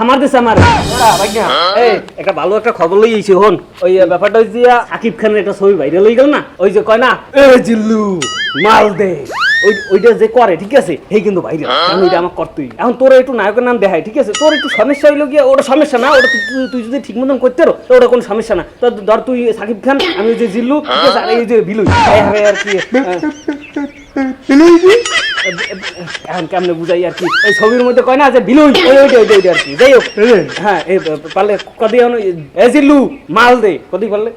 আমার এই ভালো একটা ওই ব্যাপারটা খানের ছবি গেল না ওই যে কয় না জিল্লু মাল যে ঠিক আছে কিন্তু আমি এখন তোর একটু নায়কের নাম দেখায় ঠিক আছে তোর একটু সমস্যা হইল গিয়ে ওটা সমস্যা না ওটা তুই- যদি ঠিক মতন করতে পারো তো ওটা কোনো সমস্যা না তো ধর তুই সাকিব খান আমি ওই যে জিল্লু ঠিক আছে আর এই যে আর কি এখন কেমনে বুঝাই আর কি? এই ছবির মধ্যে কয় না যে বিলুই ওই ওইটা ওইটা ওইটা আর কি। যাই হোক। হ্যাঁ এই পারলে কদি এখন এ জিল্লু মাল দে। কদি পারলে?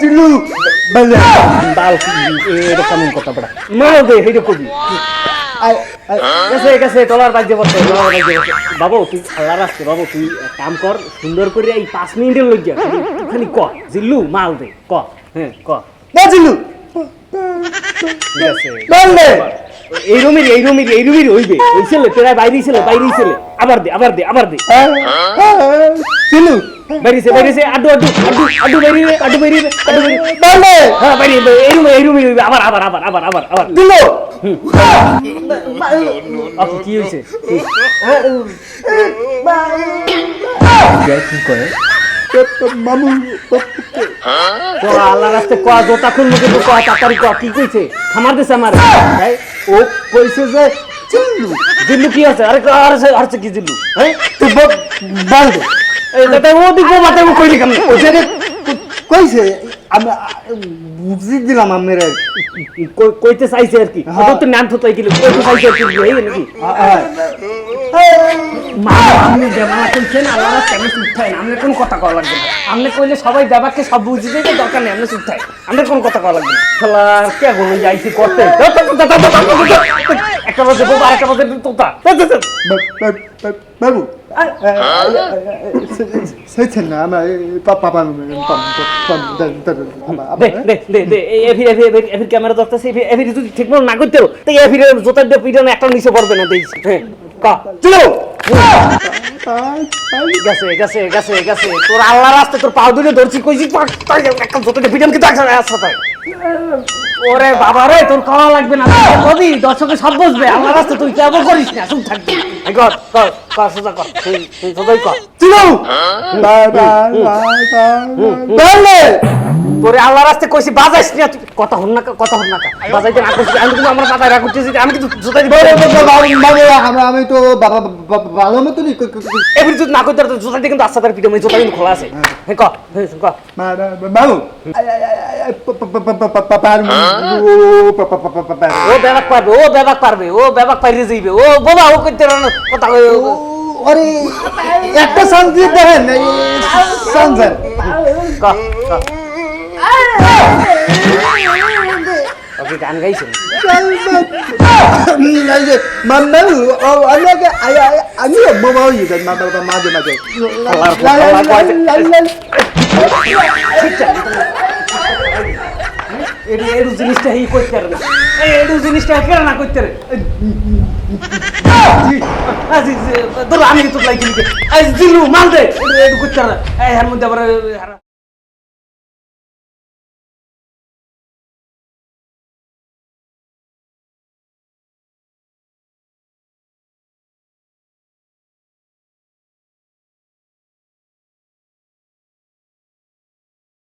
জিল্লু বাল এটা কেমন কথা পড়া মাল দে সেইটা কবি গেছে গেছে বাবু তুই বাবু কাম কর সুন্দর করে এই পাঁচ মিনিটের যা খালি ক জিল্লু মাল দে ক হ্যাঁ ক। জিল্লু দে এই রুমের এই রুমের এই রুমের হইবে ওই ছেলে প্রায় বাইরেই ছেলে বাইরেই ছেলে আবার দে আবার দে আবার দে আড্ডু বাইরে আড্ডু বাইরে আড্ডু বাইরে মাল হ্যাঁ বাইরে এই রুমে এই রুমে হইবে আবার আবার আবার আবার আবার আবার দিল্লু আপু কি হইছে মামু তো আল্লাহ রাস্তে কয়া জোতা খুন মুখে তো কয়া তাড়াতাড়ি কয়া কি কইছে খামার দিছে আমার ভাই ও কইছে যে জিল্লু জিল্লু কি আছে আরে আর আর কি জিল্লু হ্যাঁ তুই মাল দে এই দাদা ও দিক কইছে আমি বুঝি দিলাম আমার কইতে চাইছে আর কি হ্যাঁ। ও তো নাম তো তাই কি কইতে চাইছে আর কি এই নাকি মা আপনি দেবালা কইছেন আল্লাহ কেমন উঠায় না আমরা কোন কথা কওয়া লাগবে না আপনি কইলে সবাই দেবাকে সব বুঝি দিতে দরকার নেই আপনি উঠায় আমরা কোন কথা কওয়া লাগবে না কে বলে যাইছি করতে একটা বাজে বাবা একটা বাজে তোতা বাবু সেছেন না আমার পাপা দে দে দে দে এই এফি এফি এফি এফি ক্যামেরা ধরতেছে যদি ঠিক মতো না করতে তো এফি জোতা দিয়ে পিটানো একটা নিচে পড়বে না দেখছি হ্যাঁ কা চলো গেছে গেছে গেছে গেছে তোর আল্লাহ রাস্তে তোর পাও দুটো ধরছি কইছি তাই একটা জোতাটা পিটান কিন্তু একসাথে আসতে ওরে বাবা রে, তোর কলা লাগবে না। কবি দর্শকে সব বুঝবে আমার রাস্তা তুই কেমন করিস না, চুপ থাকবি। কর কর কর সোজা কর তুই তুই সোজাই কর চলো তোরে আল্লাহ রাস্তে কইছি বাজাইস না তুই কথা হন না কা, কথা হন না কা। বাজাইতে না কইছি আমি কিন্তু আমরা বাজায় রাখছি আমি কিন্তু জোতা দিব আমি তো বাবা ভালো মতনই এবারে যদি না করতে তো জোতা দিয়ে কিন্তু আস্তে তার পিঠে জোতা কিন্তু খোলা আছে হ্যাঁ ক হ্যাঁ ক বাবু ও ব্যাবাক পারবে ও ব্যাবাক পারবে ও ব্যাবাক পাইরে যাইবে ও বাবা ও কইতে কথা কই আরে একটা সান দিয়ে দেখেন ক ক ওকে গান গাইছেন মাম্মাউ আমি আগে আমি বাবা ইয়ে মাঝে মাঝে এডু এডু জিনিসটা হি কইতে রে এডু জিনিসটা কেন না তোর আমি তো লাইছি আজ দিলু মাল দে এডু কইতে রে এই হার মধ্যে আবার